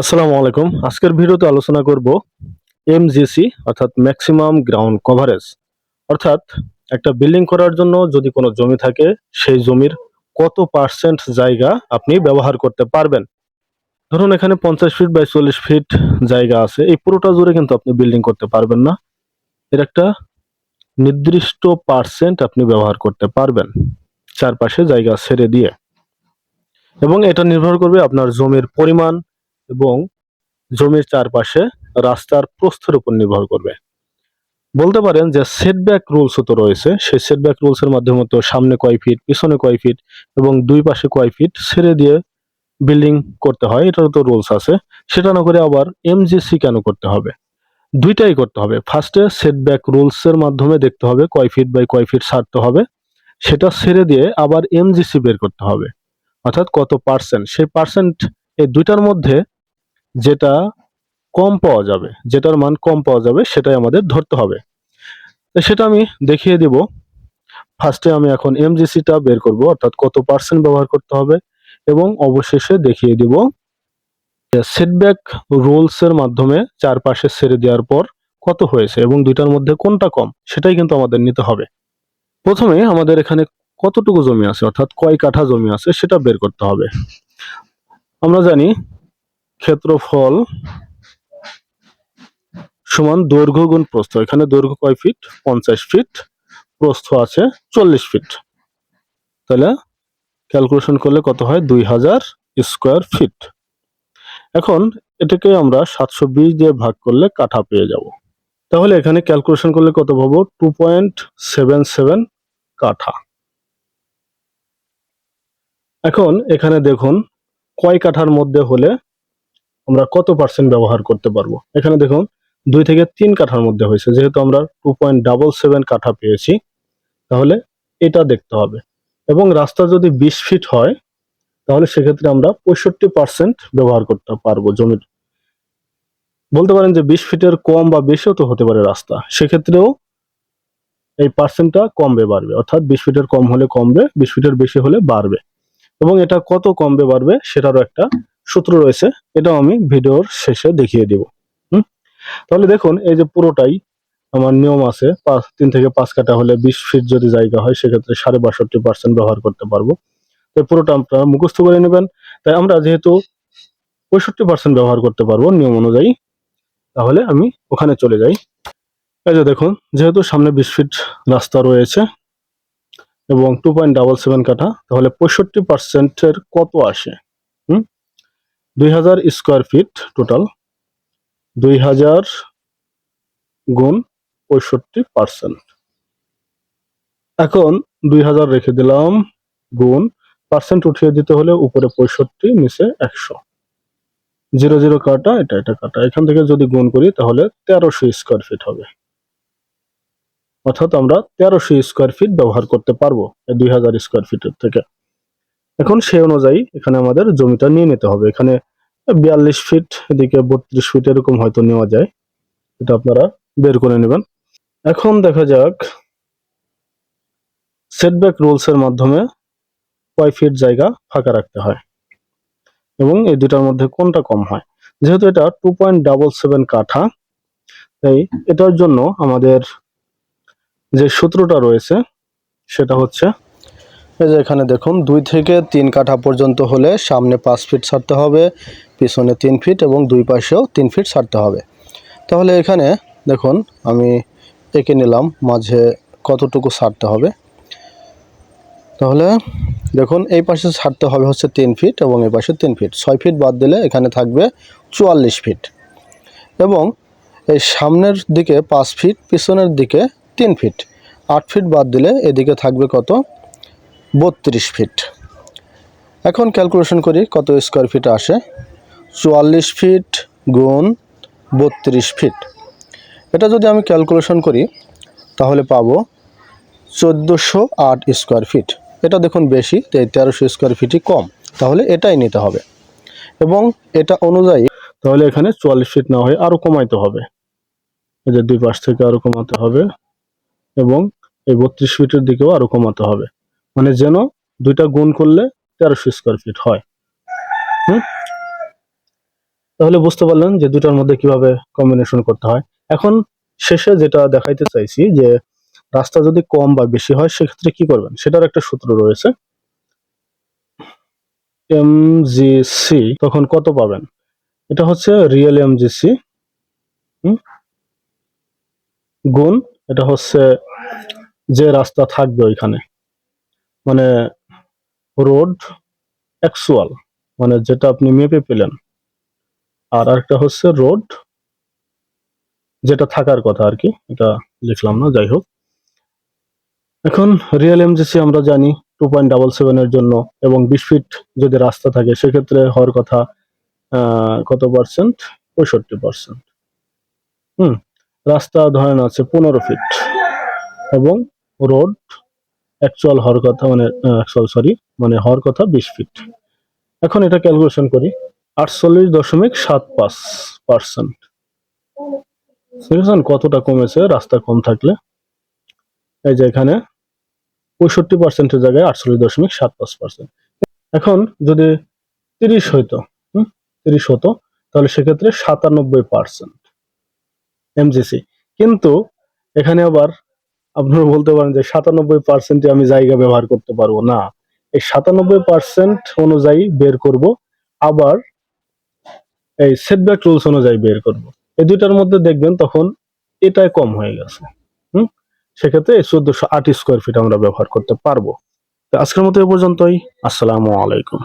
আসসালামু আলাইকুম। আজকের ভিডিওতে আলোচনা করব এমজিসি, অর্থাৎ ম্যাক্সিমাম গ্রাউন্ড কভারেজ। অর্থাৎ একটা বিল্ডিং করার জন্য যদি কোনো জমি থাকে, সেই জমির কত পার্সেন্ট জায়গা আপনি ব্যবহার করতে পারবেন? ধরুন এখানে পঞ্চাশ ফিট বাই চল্লিশ ফিট জায়গা আছে। এই পুরোটা জুড়ে কিন্তু আপনি বিল্ডিং করতে পারবেন না। এর একটা নির্দিষ্ট পার্সেন্ট আপনি ব্যবহার করতে পারবেন চারপাশে জায়গা ছেড়ে দিয়ে। এবং এটা নির্ভর করবে আপনার জমির পরিমাণ এবং জমির চারপাশে রাস্তার প্রস্থের উপর নির্ভর করবে। বলতে পারেন যে সেটব্যাক রুলসও তো রয়েছে। সেই সেটব্যাক রুলস এর মাধ্যমে তো সামনে কয় ফিট পিছনে কয় ফিট এবং দুই পাশে কয় ফিট ছেড়ে দিয়ে বিল্ডিং করতে হয়। এটারও তো রুলস আছে। সেটা না করে আবার এমজিসি কেন করতে হবে? দুইটাই করতে হবে। ফার্স্টে সেটব্যাক রুলস এর মাধ্যমে দেখতে হবে কয় ফিট বাই কয় ফিট ছাড়তে হবে। সেটা ছেড়ে দিয়ে আবার এমজিসি বের করতে হবে। অর্থাৎ কত পার্সেন্ট সেই পার্সেন্ট এই দুইটার মধ্যে যেটা কম পাওয়া যাবে, যেটার মান কম পাওয়া যাবে, সেটাই আমাদের ধরতে হবে। সেটা আমি দেখিয়ে দিব। ফার্স্টে আমি এখন এমজিসিটা বের করব, অর্থাৎ কত পার্সেন্ট ব্যবহার করতে হবে, এবং অবশেষে দেখিয়ে দিব সেটব্যাক রুলস এর মাধ্যমে চারপাশে ছেড়ে দেওয়ার পর কত হয়েছে এবং দুইটার মধ্যে কোনটা কম, সেটাই কিন্তু আমাদের নিতে হবে। প্রথমে আমাদের এখানে কতটুকু জমি আছে, অর্থাৎ কয় কাঠা জমি আছে, সেটা বের করতে হবে। আমরা জানি ক্ষেত্রফল সমান দৈর্ঘ্য গুণ প্রস্থ। এখানে দৈর্ঘ্য কয় ফিট পঞ্চাশ ফিট প্রস্থ আছে চল্লিশ ফিট তাহলে ক্যালকুলেশন করলে কত হয়? দুই হাজার স্কোয়ার ফিট এখন এটাকে আমরা সাতশো বিশ দিয়ে ভাগ করলে কাঠা পেয়ে যাব। তাহলে এখানে ক্যালকুলেশন করলে কত পাবো? টু পয়েন্ট সেভেন সেভেন কাঠা। এখন এখানে দেখুন, কয় কাঠার মধ্যে হলে আমরা কত পার্সেন্ট ব্যবহার করতে পারব? এখানে দেখুন, দুই থেকে তিন কাঠার মধ্যে হয়েছে। যেহেতু আমরা টু পয়েন্ট ডাবল সেভেন কাঠা পেয়েছি, তাহলে এটা দেখতে হবে। এবং রাস্তা যদি বিশ ফিট হয়, তাহলে সেক্ষেত্রে আমরা পঁয়ষট্টি পার্সেন্ট ব্যবহার করতে পারব জমির। বলতে পারেন যে বিশ ফিটের কম বা বেশিও তো হতে পারে রাস্তা। সেক্ষেত্রেও এই পার্সেন্টটা কমবে, বাড়বে। অর্থাৎ বিশ ফিটের কম হলে কমবে, বিশ ফিটের বেশি হলে বাড়বে। এবং এটা কত কমবে বাড়বে সেটারও একটা সূত্র রয়েছে। এটাও আমি ভিডিওর শেষে দেখিয়ে দিব। হুম? তাহলে দেখুন, এই যে পুরোটাই আমার নিয়ম আছে, পাঁচ, তিন থেকে পাঁচ কাটা হলে বিশ ফিট যদি জায়গা হয়, সেক্ষেত্রে সাড়ে বাষট্টি পার্সেন্ট ব্যবহার করতে পারব। তো পুরোটা আপনারা মুখস্থ করে নেবেন। তাই আমরা যেহেতু পঁয়ষট্টি পার্সেন্ট ব্যবহার করতে পারব নিয়ম অনুযায়ী, তাহলে আমি ওখানে চলে যাই। এই যে দেখুন, যেহেতু সামনে বিশ ফিট রাস্তা রয়েছে এবং টু পয়েন্ট ডাবল সেভেন কাঠা, তাহলে পঁয়ষট্টি পার্সেন্টের কত আসে? হুম? দুই হাজার স্কোয়ার ফিট টোটাল দুই হাজার গুণ পঁয়ষট্টি পার্সেন্ট এখন দুই হাজার রেখে দিলাম গুণ পার্সেন্ট উঠিয়ে দিতে হলে উপরে পঁয়ষট্টি, নিচে একশো। জিরো জিরো কাটা এটা এটা কাটা এখান থেকে যদি গুণ করি, তাহলে তেরোশো স্কোয়ার ফিট হবে। অর্থাৎ আমরা তেরোশো স্কোয়ার ফিট ব্যবহার করতে পারব দুই হাজার স্কোয়ার ফিটের থেকে। এখন সেই অনুযায়ী এখানে আমাদের জমিটা নিয়ে নিতে হবে। এখানে বিয়াল্লিশ ফিট এদিকে বত্রিশ ফিট এরকম হয়তো নেওয়া যায়। এটা আপনারা বের করে নেবেন। এখন দেখা যাক সেটব্যাক রুলস এর মাধ্যমে কয় ফিট জায়গা ফাঁকা রাখতে হয় এবং এই দুটার মধ্যে কোনটা কম হয়। যেহেতু এটা টু পয়েন্ট ডাবল সেভেন কাঠা, তাই এটার জন্য আমাদের যে সূত্রটা রয়েছে, সেটা হচ্ছে এই যে এখানে দেখুন, দুই থেকে তিন কাঠা পর্যন্ত হলে সামনে পাঁচ ফিট ছাড়তে হবে, পিছনে তিন ফিট এবং দুই পাশেও তিন ফিট ছাড়তে হবে। তাহলে এখানে দেখুন, আমি এঁকে নিলাম, মাঝে কতটুকু ছাড়তে হবে। তাহলে দেখুন, এই পাশে ছাড়তে হবে হচ্ছে তিন ফিট এবং এই পাশে তিন ফিট। ছয় ফিট বাদ দিলে এখানে থাকবে চুয়াল্লিশ ফিট। এবং এই সামনের দিকে পাঁচ ফিট, পিছনের দিকে তিন ফিট আট ফিট বাদ দিলে এদিকে থাকবে কত? বত্রিশ ফিট এখন ক্যালকুলেশন করি কত স্কোয়ার ফিট আসে? চুয়াল্লিশ ফিট গুণ বত্রিশ ফিট এটা যদি আমি ক্যালকুলেশন করি, তাহলে পাবো চোদ্দোশো আট স্কোয়ার ফিট এটা দেখুন বেশি তেরোশো স্কোয়ার ফিটই কম। তাহলে এটাই নিতে হবে। এবং এটা অনুযায়ী তাহলে এখানে চুয়াল্লিশ ফিট না হয়ে আরও কমাইতে হবে। যে দুই পাশ থেকে আরও কমাতে হবে। এবং এই বত্রিশ ফিটের দিকেও আরও কমাতে হবে। মানে যেন দুইটা গুণ করলে তেরোশো স্কোয়ার ফিট হয়। হুম? তাহলে বুঝতে পারলেন যে দুটার মধ্যে কীভাবে কম্বিনেশন করতে হয়। এখন শেষে যেটা দেখাইতে চাইছি যে রাস্তা যদি কম বা বেশি হয়, সেক্ষেত্রে কি করবেন? সেটার একটা সূত্র রয়েছে। এমজিসি তখন কত পাবেন? এটা হচ্ছে রিয়েল এমজিসি। গুণ এটা হচ্ছে যে রাস্তা থাকবে ওইখানে মানে রোড অ্যাকচুয়াল মানে যেটা আপনি মেপে পেলেন। আর আরেকটা হচ্ছে রোড, যেটা থাকার কথা আর কি, এটা লিখলাম না, যাই হোক। এখন রিয়েল এমজিসি আমরা জানি টু পয়েন্ট ডাবল সেভেনের জন্য, এবং বিশ ফিট যদি রাস্তা থাকে, সেক্ষেত্রে হওয়ার কথা কত পার্সেন্ট পঁয়ষট্টি পার্সেন্ট হুম রাস্তা ধরেন আছে পনেরো ফিট এবং রোড অ্যাকচুয়াল হওয়ার কথা মানে অ্যাকচুয়াল সরি মানে হওয়ার কথা বিশ ফিট এখন এটা ক্যালকুলেশন করি, আটচল্লিশ দশমিক সাত পাঁচ পার্সেন্ট কতটা কমেছে, রাস্তা কম থাকলে? এই যে এখানে পঁয়ষট্টি পার্সেন্টের জায়গায় আটচল্লিশ দশমিক সাত পাঁচ পার্সেন্ট এখন যদি তিরিশ হইতো, হুম, তিরিশ হতো, তাহলে সেক্ষেত্রে সাতানব্বই পার্সেন্ট এমজিসি কিন্তু এখানে আবার আপনারা বলতে পারেন যে সাতানব্বই পার্সেন্টে আমি জায়গা ব্যবহার করতে পারব না। এই সাতানব্বই পার্সেন্ট অনুযায়ী বের করব, আবার এই সেটব্যাক রুলস অনুযায়ী বের করব। এই দুইটার মধ্যে দেখবেন তখন এটাই কম হয়ে গেছে। হুম? সেক্ষেত্রে চোদ্দশো আট স্কোয়ার ফিট আমরা ব্যবহার করতে পারব। আজকের মতো এ পর্যন্তই। আসসালামু আলাইকুম।